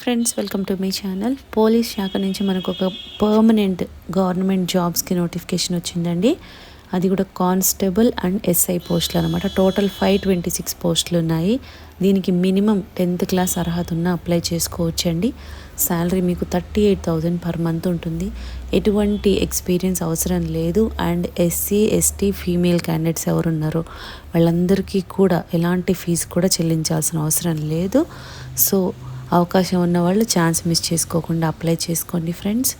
Friends welcome to మీ channel police శాఖ నుంచి మనకు ఒక పర్మనెంట్ గవర్నమెంట్ జాబ్స్కి నోటిఫికేషన్ వచ్చిందండి. అది కూడా కానిస్టేబుల్ అండ్ ఎస్ఐ పోస్టులు అనమాట టోటల్ ఫైవ్ ట్వంటీ సిక్స్ పోస్టులు ఉన్నాయి. దీనికి మినిమం టెన్త్ క్లాస్ అర్హత ఉన్న అప్లై చేసుకోవచ్చండి. శాలరీ మీకు thirty eight thousand per month ఉంటుంది. ఎటువంటి ఎక్స్పీరియన్స్ అవసరం లేదు. And SC ST female candidates ఎవరు ఉన్నారో వాళ్ళందరికీ కూడా ఎలాంటి ఫీజు కూడా చెల్లించాల్సిన అవసరం లేదు. సో అవకాశం ఉన్న వాళ్ళు ఛాన్స్ మిస్ చేసుకోకుండా అప్లై చేసుకోండి ఫ్రెండ్స్.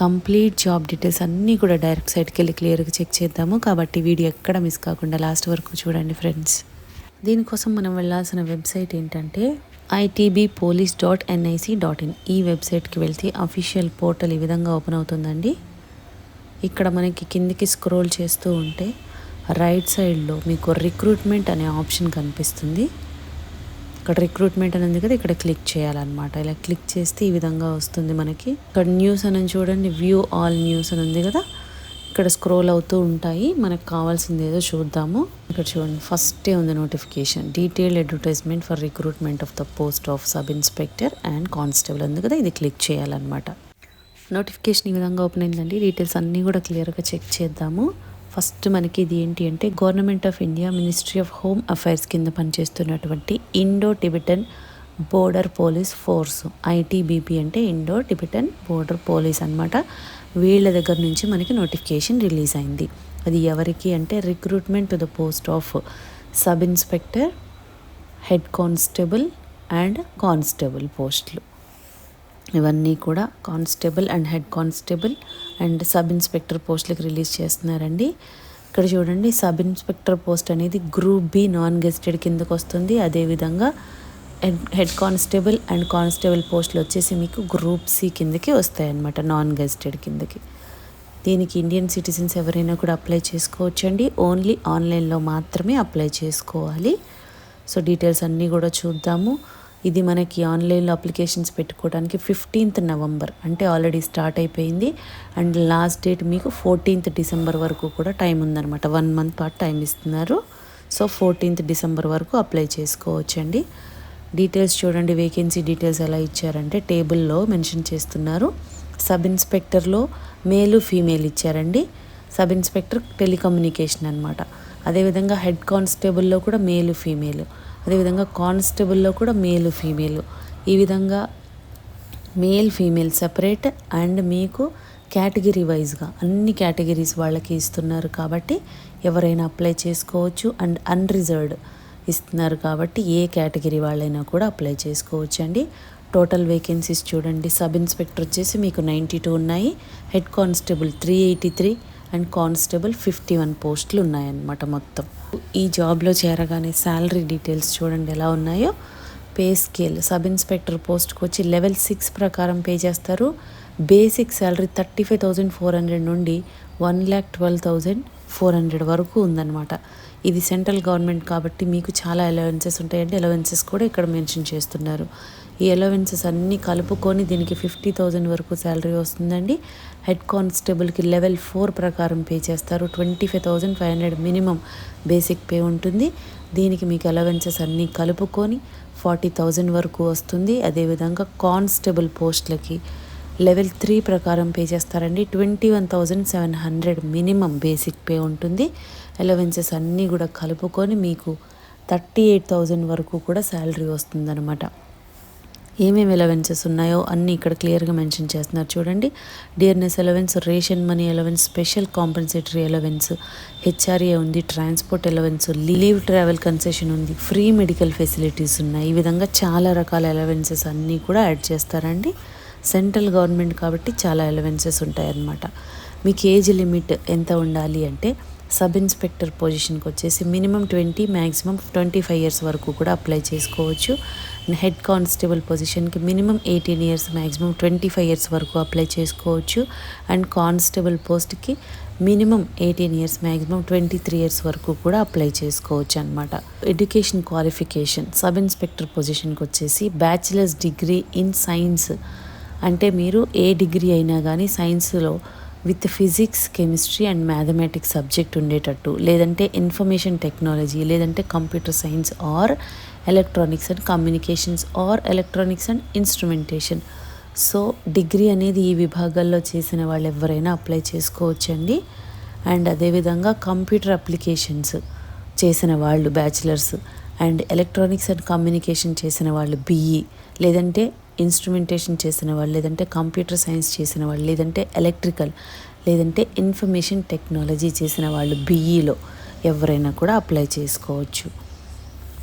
కంప్లీట్ జాబ్ డీటెయిల్స్ అన్నీ కూడా డైరెక్ట్ సైట్కి వెళ్ళి క్లియర్గా చెక్ చేద్దాము. కాబట్టి వీడియో ఎక్కడ మిస్ కాకుండా లాస్ట్ వరకు చూడండి ఫ్రెండ్స్. దీనికోసం మనం వెళ్ళాల్సిన వెబ్సైట్ ఏంటంటే ITB police dot NIC dot in ఈ వెబ్సైట్కి వెళ్తే అఫీషియల్ పోర్టల్ ఈ విధంగా ఓపెన్ అవుతుందండి. ఇక్కడ మనకి కిందికి స్క్రోల్ చేస్తూ ఉంటే రైట్ సైడ్లో మీకు రిక్రూట్మెంట్ అనే ఆప్షన్ కనిపిస్తుంది. ఇక్కడ రిక్రూట్మెంట్ అని ఉంది కదా ఇక్కడ క్లిక్ చేయాలన్నమాట. ఇలా క్లిక్ చేస్తే ఈ విధంగా వస్తుంది మనకి. ఇక్కడ న్యూస్ అని చూడండి వ్యూ ఆల్ న్యూస్ అని ఉంది కదా. ఇక్కడ స్క్రోల్ అవుతూ ఉంటాయి. మనకు కావాల్సింది ఏదో చూద్దాము. ఇక్కడ చూడండి ఫస్టే ఉంది notification detailed advertisement for recruitment of the post of sub inspector and constable ఉంది కదా. ఇది క్లిక్ చేయాలన్నమాట. నోటిఫికేషన్ ఈ విధంగా ఓపెన్ అయిందండి. డీటెయిల్స్ అన్నీ కూడా క్లియర్గా చెక్ చేద్దాము. ఫస్ట్ మనకి ఇది ఏంటి అంటే government of India ministry of home affairs కింద పనిచేస్తున్నటువంటి Indo Tibetan border police force ITBP అంటే ఇండో టిబెటన్ బోర్డర్ పోలీస్ అనమాట వీళ్ళ దగ్గర నుంచి మనకి నోటిఫికేషన్ రిలీజ్ అయింది. అది ఎవరికి అంటే recruitment to the post of sub inspector head constable and constable పోస్టులు ఇవన్నీ కూడా constable and head constable and sub inspector పోస్టులకు రిలీజ్ చేస్తున్నారండి. ఇక్కడ చూడండి సబ్ ఇన్స్పెక్టర్ పోస్ట్ అనేది గ్రూప్ బి నాన్ గెస్టెడ్ కిందకు వస్తుంది. అదేవిధంగా head head constable and constable పోస్టులు వచ్చేసి మీకు గ్రూప్ సి కిందకి వస్తాయన్నమాట నాన్ గెస్టెడ్ కిందకి. దీనికి ఇండియన్ సిటిజన్స్ ఎవరైనా కూడా అప్లై చేసుకోవచ్చండి. ఓన్లీ ఆన్లైన్లో మాత్రమే అప్లై చేసుకోవాలి. సో డీటెయిల్స్ అన్నీ కూడా చూద్దాము. ఇది మనకి ఆన్లైన్లో అప్లికేషన్స్ పెట్టుకోవడానికి ఫిఫ్టీన్త్ నవంబర్ అంటే ఆల్రెడీ స్టార్ట్ అయిపోయింది. అండ్ లాస్ట్ డేట్ మీకు ఫోర్టీన్త్ డిసెంబర్ వరకు కూడా టైం ఉందన్నమాట. వన్ మంత్ పాటు టైం ఇస్తున్నారు. సో ఫోర్టీన్త్ డిసెంబర్ వరకు అప్లై చేసుకోవచ్చండి. డీటెయిల్స్ చూడండి వేకెన్సీ డీటెయిల్స్ ఎలా ఇచ్చారంటే టేబుల్లో మెన్షన్ చేస్తున్నారు. సబ్ ఇన్స్పెక్టర్లో మేలు ఫీమేల్ ఇచ్చారండి. సబ్ ఇన్స్పెక్టర్ టెలికమ్యూనికేషన్ అనమాట అదేవిధంగా హెడ్ కానిస్టేబుల్లో కూడా మేలు ఫీమేలు అదేవిధంగా కానిస్టేబుల్లో కూడా మేలు ఫీమేలు. ఈ విధంగా మేల్ ఫీమేల్ సపరేట్ అండ్ మీకు కేటగిరీ వైజ్గా అన్ని కేటగిరీస్ వాళ్ళకి ఇస్తున్నారు కాబట్టి ఎవరైనా అప్లై చేసుకోవచ్చు అండ్ అన్రిజర్వ్డ్ ఇస్తున్నారు కాబట్టి ఏ కేటగిరీ వాళ్ళైనా కూడా అప్లై చేసుకోవచ్చు అండి. టోటల్ వేకెన్సీస్ చూడండి. సబ్ ఇన్స్పెక్టర్ వచ్చేసి మీకు నైంటీ టూ ఉన్నాయి. Head constable three eighty three. And constable fifty one పోస్టులు ఉన్నాయన్నమాట మొత్తం. ఈ జాబ్లో చేరగానే శాలరీ డీటెయిల్స్ చూడండి ఎలా ఉన్నాయో. పే స్కేల్ సబ్ ఇన్స్పెక్టర్ పోస్ట్కి వచ్చి లెవెల్ సిక్స్ ప్రకారం పే చేస్తారు. Basic salary thirty five thousand four hundred నుండి one lakh twelve thousand four hundred వరకు ఉందన్నమాట. ఇది సెంట్రల్ గవర్నమెంట్ కాబట్టి మీకు చాలా అలవెన్సెస్ ఉంటాయండి. అలవెన్సెస్ కూడా ఇక్కడ మెన్షన్ చేస్తున్నారు. ఈ అలవెన్సెస్ అన్నీ కలుపుకొని దీనికి ఫిఫ్టీ థౌజండ్ వరకు శాలరీ వస్తుందండి. హెడ్ కానిస్టేబుల్కి లెవెల్ ఫోర్ ప్రకారం పే చేస్తారు. Twenty five thousand five hundred minimum basic pay ఉంటుంది. దీనికి మీకు అలవెన్సెస్ అన్నీ కలుపుకొని ఫార్టీ థౌజండ్ వరకు వస్తుంది. అదేవిధంగా కానిస్టేబుల్ పోస్టులకి లెవెల్ త్రీ ప్రకారం పే చేస్తారండి. Twenty one thousand seven hundred minimum basic pay ఉంటుంది. అలవెన్సెస్ అన్నీ కూడా కలుపుకొని మీకు థర్టీ ఎయిట్ థౌజండ్ వరకు కూడా శాలరీ వస్తుందన్నమాట. ఏమేమి ఎలవెన్సెస్ ఉన్నాయో అన్నీ ఇక్కడ క్లియర్గా మెన్షన్ చేస్తున్నారు చూడండి. Dearness allowance ration money allowance special compensatory allowance HRA ఉంది transport allowance leave travel concession ఉంది ఫ్రీ మెడికల్ ఫెసిలిటీస్ ఉన్నాయి. ఈ విధంగా చాలా రకాల ఎలవెన్సెస్ అన్నీ కూడా యాడ్ చేస్తారండి. సెంట్రల్ గవర్నమెంట్ కాబట్టి చాలా అలవెన్సెస్ ఉంటాయన్నమాట. మీకు ఏజ్ లిమిట్ ఎంత ఉండాలి అంటే సబ్ ఇన్స్పెక్టర్ పొజిషన్కి వచ్చేసి minimum twenty maximum twenty five years వరకు కూడా అప్లై చేసుకోవచ్చు. హెడ్ కానిస్టేబుల్ పొజిషన్కి minimum eighteen years maximum twenty five years వరకు అప్లై చేసుకోవచ్చు. అండ్ కానిస్టేబుల్ పోస్ట్కి minimum eighteen years maximum twenty three years వరకు కూడా అప్లై చేసుకోవచ్చు అనమాట ఎడ్యుకేషన్ క్వాలిఫికేషన్ సబ్ ఇన్స్పెక్టర్ పొజిషన్కి వచ్చేసి బ్యాచిలర్స్ డిగ్రీ ఇన్ సైన్స్ అంటే మీరు ఏ డిగ్రీ అయినా కానీ సైన్స్లో with physics chemistry and mathematics subject ఉండేటట్టు లేదంటే ఇన్ఫర్మేషన్ టెక్నాలజీ లేదంటే computer science or electronics and communications or electronics and instrumentation. So degree అనేది ఈ విభాగాల్లో చేసిన వాళ్ళు ఎవరైనా అప్లై చేసుకోవచ్చండి. అండ్ అదేవిధంగా కంప్యూటర్ అప్లికేషన్స్ చేసిన వాళ్ళు bachelors and electronics and communication చేసిన వాళ్ళు బీఈ లేదంటే ఇన్స్ట్రుమెంటేషన్ చేసిన వాళ్ళు లేదంటే కంప్యూటర్ సైన్స్ చేసిన వాళ్ళు లేదంటే ఎలక్ట్రికల్ లేదంటే ఇన్ఫర్మేషన్ టెక్నాలజీ చేసిన వాళ్ళు బీఈలో ఎవరైనా కూడా అప్లై చేసుకోవచ్చు.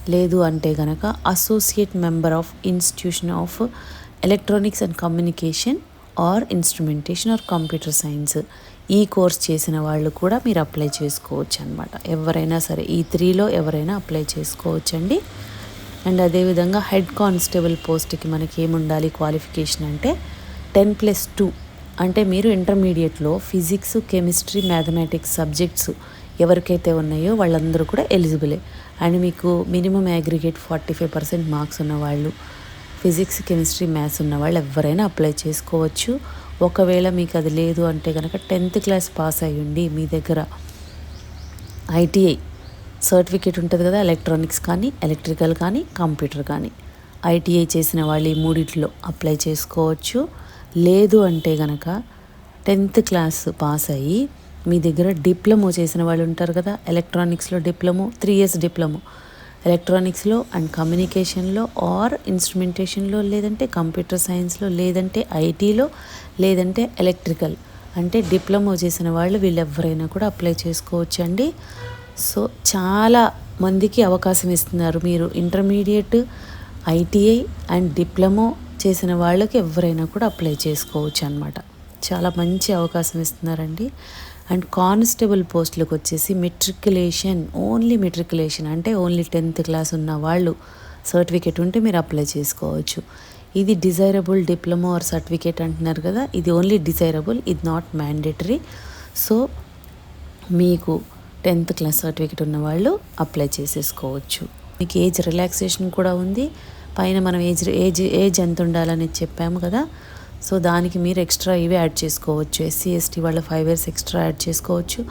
లేదు అంటే కనుక associate member of institution of electronics and communication or instrumentation or computer science ఈ కోర్స్ చేసిన వాళ్ళు కూడా మీరు అప్లై చేసుకోవచ్చు అనమాట ఎవరైనా సరే ఈ త్రీలో ఎవరైనా అప్లై చేసుకోవచ్చండి. అండ్ అదేవిధంగా హెడ్ కానిస్టేబుల్ పోస్ట్కి మనకి ఏముండాలి క్వాలిఫికేషన్ అంటే టెన్ ప్లస్ టూ. అంటే మీరు ఇంటర్మీడియట్లో ఫిజిక్స్ కెమిస్ట్రీ మ్యాథమెటిక్స్ సబ్జెక్ట్స్ ఎవరికైతే ఉన్నాయో వాళ్ళందరూ కూడా ఎలిజిబులే. అండ్ మీకు minimum aggregate forty five percent marks ఉన్న వాళ్ళు ఫిజిక్స్ కెమిస్ట్రీ మ్యాథ్స్ ఉన్న వాళ్ళు ఎవరైనా అప్లై చేసుకోవచ్చు. ఒకవేళ మీకు అది లేదు అంటే కనుక టెన్త్ క్లాస్ పాస్ అయ్యండి మీ దగ్గర ఐటీఐ సర్టిఫికేట్ ఉంటుంది కదా ఎలక్ట్రానిక్స్ కానీ ఎలక్ట్రికల్ కానీ కంప్యూటర్ కానీ. ఐటీఐ చేసిన వాళ్ళు ఈ మూడిట్లో అప్లై చేసుకోవచ్చు. లేదు అంటే కనుక టెన్త్ క్లాస్ పాస్ అయ్యి మీ దగ్గర డిప్లొమో చేసిన వాళ్ళు ఉంటారు కదా ఎలక్ట్రానిక్స్లో డిప్లొమో త్రీ ఇయర్స్ డిప్లొమో. ఎలక్ట్రానిక్స్లో అండ్ కమ్యూనికేషన్లో ఆర్ ఇన్స్ట్రుమెంటేషన్లో లేదంటే కంప్యూటర్ సైన్స్లో లేదంటే ఐటీలో లేదంటే ఎలక్ట్రికల్. అంటే డిప్లొమో చేసిన వాళ్ళు వీళ్ళు ఎవరైనా కూడా అప్లై చేసుకోవచ్చు అండి సో చాలా మందికి అవకాశం ఇస్తున్నారు. మీరు ఇంటర్మీడియట్ ఐటీఐ అండ్ డిప్లొమో చేసిన వాళ్ళకి ఎవరైనా కూడా అప్లై చేసుకోవచ్చు అనమాట చాలా మంచి అవకాశం ఇస్తున్నారండి. అండ్ కానిస్టేబుల్ పోస్టులకు వచ్చేసి మెట్రికులేషన్ ఓన్లీ మెట్రికులేషన్ అంటే ఓన్లీ టెన్త్ క్లాస్ ఉన్న వాళ్ళు సర్టిఫికేట్ ఉంటే మీరు అప్లై చేసుకోవచ్చు. ఇది డిజైరబుల్ డిప్లొమా ఆర్ సర్టిఫికేట్ అంటున్నారు కదా ఇది ఓన్లీ డిజైరబుల్ ఇది నాట్ మ్యాండేటరీ. సో మీకు టెన్త్ క్లాస్ సర్టిఫికేట్ ఉన్న వాళ్ళు అప్లై చేసేసుకోవచ్చు. మీకు ఏజ్ రిలాక్సేషన్ కూడా ఉంది. పైన మనం ఏజ్ ఏజ్ ఏజ్ ఎంత ఉండాలని చెప్పాము కదా. సో దానికి మీరు ఎక్స్ట్రా ఇవి యాడ్ చేసుకోవచ్చు. ఎస్సీ ఎస్టీ వాళ్ళు ఫైవ్ ఇయర్స్ ఎక్స్ట్రా యాడ్ చేసుకోవచ్చు.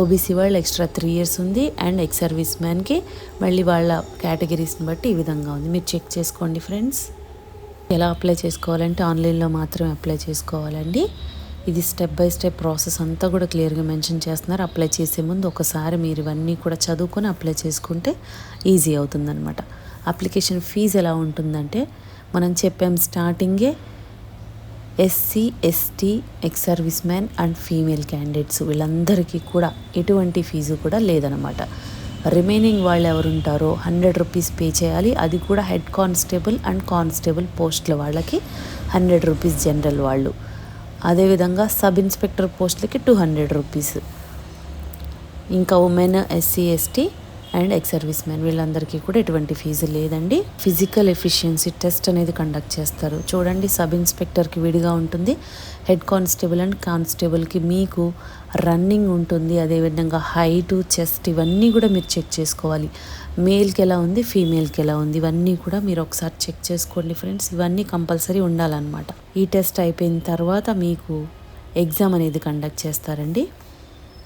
ఓబీసీ వాళ్ళు ఎక్స్ట్రా త్రీ ఇయర్స్ ఉంది. అండ్ ఎక్స్ సర్వీస్ మ్యాన్కి మళ్ళీ వాళ్ళ కేటగిరీస్ని బట్టి ఈ విధంగా ఉంది. మీరు చెక్ చేసుకోండి ఫ్రెండ్స్. ఎలా అప్లై చేసుకోవాలంటే ఆన్లైన్లో మాత్రమే అప్లై చేసుకోవాలండి. ఇది స్టెప్ బై స్టెప్ ప్రాసెస్ అంతా కూడా క్లియర్గా మెన్షన్ చేస్తున్నారు. అప్లై చేసే ముందు ఒకసారి మీరు ఇవన్నీ కూడా చదువుకొని అప్లై చేసుకుంటే ఈజీ అవుతుందన్నమాట. అప్లికేషన్ ఫీజు ఎలా ఉంటుందంటే మనం చెప్పాం స్టార్టింగే SC ST ex service man and female candidates వీళ్ళందరికీ కూడా ఎటువంటి ఫీజు కూడా లేదనమాట రిమైనింగ్ వాళ్ళు ఎవరు ఉంటారో హండ్రెడ్ రూపీస్ పే చేయాలి. అది కూడా హెడ్ కానిస్టేబుల్ అండ్ కానిస్టేబుల్ పోస్టుల వాళ్ళకి హండ్రెడ్ రూపీస్ జనరల్ వాళ్ళు. అదేవిధంగా సబ్ ఇన్స్పెక్టర్ పోస్టులకి టూ హండ్రెడ్ రూపీస్. ఇంకా women SC ST and ex service man వీళ్ళందరికీ కూడా ఎటువంటి ఫీజు లేదండి. ఫిజికల్ ఎఫిషియన్సీ టెస్ట్ అనేది కండక్ట్ చేస్తారు. చూడండి సబ్ ఇన్స్పెక్టర్కి విడిగా ఉంటుంది. హెడ్ కానిస్టేబుల్ అండ్ కానిస్టేబుల్కి మీకు రన్నింగ్ ఉంటుంది. అదేవిధంగా హైటు చెస్ట్ ఇవన్నీ కూడా మీరు చెక్ చేసుకోవాలి. మేల్కి ఎలా ఉంది ఫీమేల్కి ఎలా ఉంది ఇవన్నీ కూడా మీరు ఒకసారి చెక్ చేసుకోండి ఫ్రెండ్స్. ఇవన్నీ కంపల్సరీ ఉండాలన్నమాట. ఈ టెస్ట్ అయిపోయిన తర్వాత మీకు ఎగ్జామ్ అనేది కండక్ట్ చేస్తారండి.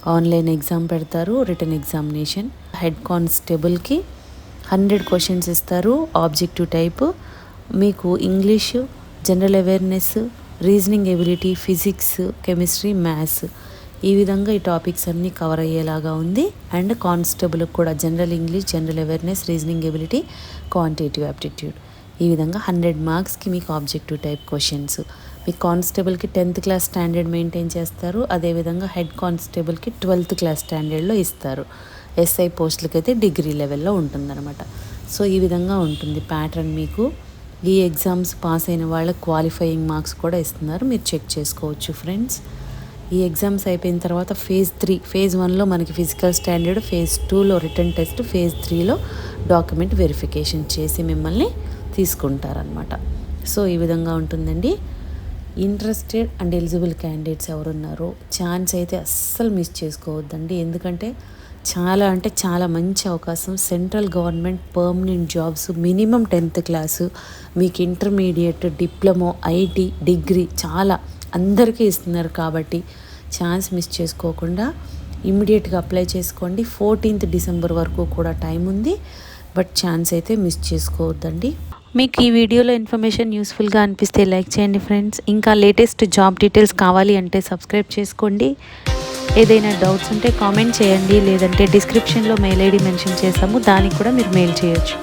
ఆన్లైన్ ఎగ్జామ్ పెడతారు రిటర్న్ ఎగ్జామినేషన్. హెడ్ కానిస్టేబుల్కి హండ్రెడ్ క్వశ్చన్స్ ఇస్తారు ఆబ్జెక్టివ్ టైప్. మీకు English general awareness reasoning ability physics chemistry maths ఈ విధంగా ఈ టాపిక్స్ అన్నీ కవర్ అయ్యేలాగా ఉంది. అండ్ కానిస్టేబుల్ కూడా general English general awareness reasoning ability quantitative aptitude ఈ విధంగా హండ్రెడ్ మార్క్స్కి మీకు ఆబ్జెక్టివ్ టైప్ క్వశ్చన్స్. మీ కానిస్టేబుల్కి టెన్త్ క్లాస్ స్టాండర్డ్ మెయింటైన్ చేస్తారు. అదేవిధంగా హెడ్ కానిస్టేబుల్కి ట్వెల్త్ క్లాస్ స్టాండర్డ్లో ఇస్తారు. ఎస్ఐ పోస్టులకైతే డిగ్రీ లెవెల్లో ఉంటుందన్నమాట. సో ఈ విధంగా ఉంటుంది ప్యాటర్న్ మీకు. ఈ ఎగ్జామ్స్ పాస్ అయిన వాళ్ళకి క్వాలిఫైయింగ్ మార్క్స్ కూడా ఇస్తున్నారు. మీరు చెక్ చేసుకోవచ్చు ఫ్రెండ్స్. ఈ ఎగ్జామ్స్ అయిపోయిన తర్వాత ఫేజ్ త్రీ ఫేజ్ వన్లో మనకి ఫిజికల్ స్టాండర్డ్ ఫేజ్ టూలో రిటర్న్ టెస్ట్ ఫేజ్ త్రీలో డాక్యుమెంట్ వెరిఫికేషన్ చేసి మిమ్మల్ని తీసుకుంటారనమాట సో ఈ విధంగా ఉంటుందండి. ఇంట్రెస్టెడ్ అండ్ ఎలిజిబుల్ క్యాండిడేట్స్ ఎవరున్నారో ఛాన్స్ అయితే అస్సలు మిస్ చేసుకోవద్దండి. ఎందుకంటే చాలా అంటే చాలా మంచి అవకాశం. Central government permanent jobs minimum tenth class మీకు ఇంటర్మీడియట్ డిప్లొమో ఐటీ డిగ్రీ చాలా అందరికీ ఇస్తున్నారు కాబట్టి ఛాన్స్ మిస్ చేసుకోకుండా ఇమ్మీడియట్గా అప్లై చేసుకోండి. ఫోర్టీన్త్ డిసెంబర్ వరకు కూడా టైం ఉంది. బట్ ఛాన్స్ అయితే మిస్ చేసుకోవద్దండి. మీకు ఈ వీడియోలో ఇన్ఫర్మేషన్ యూస్ఫుల్గా అనిపిస్తే లైక్ చేయండి ఫ్రెండ్స్. ఇంకా లేటెస్ట్ జాబ్ డీటెయిల్స్ కావాలి అంటే సబ్స్క్రైబ్ చేసుకోండి. ఏదైనా డౌట్స్ ఉంటే కామెంట్ చేయండి. లేదంటే డిస్క్రిప్షన్లో మెయిల్ ఐడి మెన్షన్ చేస్తాము దానికి కూడా మీరు మెయిల్ చేయొచ్చు.